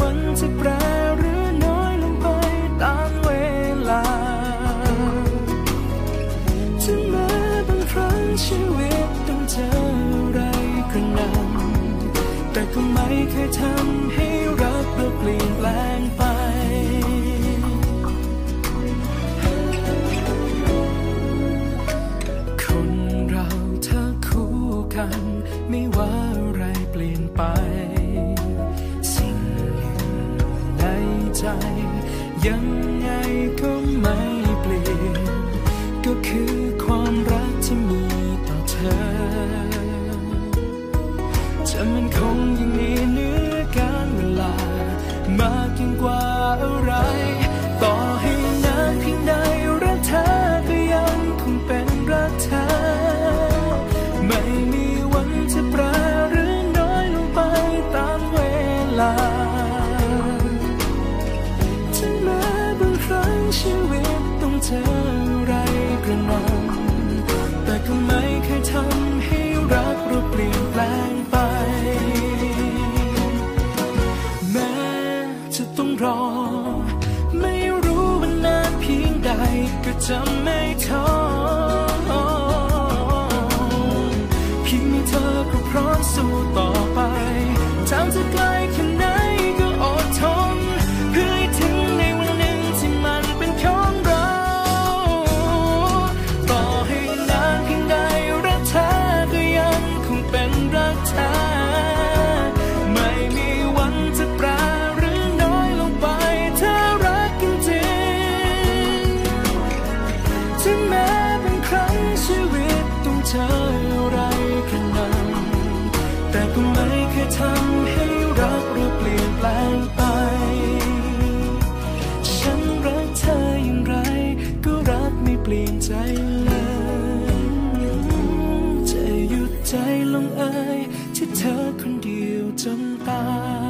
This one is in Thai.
วันจะแปรหรือน้อยลงไปตามเวลาถึงแม้บางครั้งชีวิตต้องเจออะไรกระหน่ำแต่ก็ไม่เคยทำให้รักเราเปลี่ยนแปลงไป ยังไงก็ไม่เปลี่ยน ก็คือความรักที่มีต่อเธอ จะมันคงยังมีเนื้อการเวลามากยิ่ง จะต้องรอ ไม่รู้ว่านานเพียงใดก็จะไม่ท้อเพียงมีเธอก็พร้อมสู้ต่อไปทางจะไกล ออะไรกระหน่ำแต่ก็ไม่เคยทำให้รักเราเปลี่ยนแปลงไป ฉันรักเธออย่างไร ก็รักไม่เปลี่ยนใจเลย จะหยุดใจลงเอยที่เธอคนเดียวจนตาย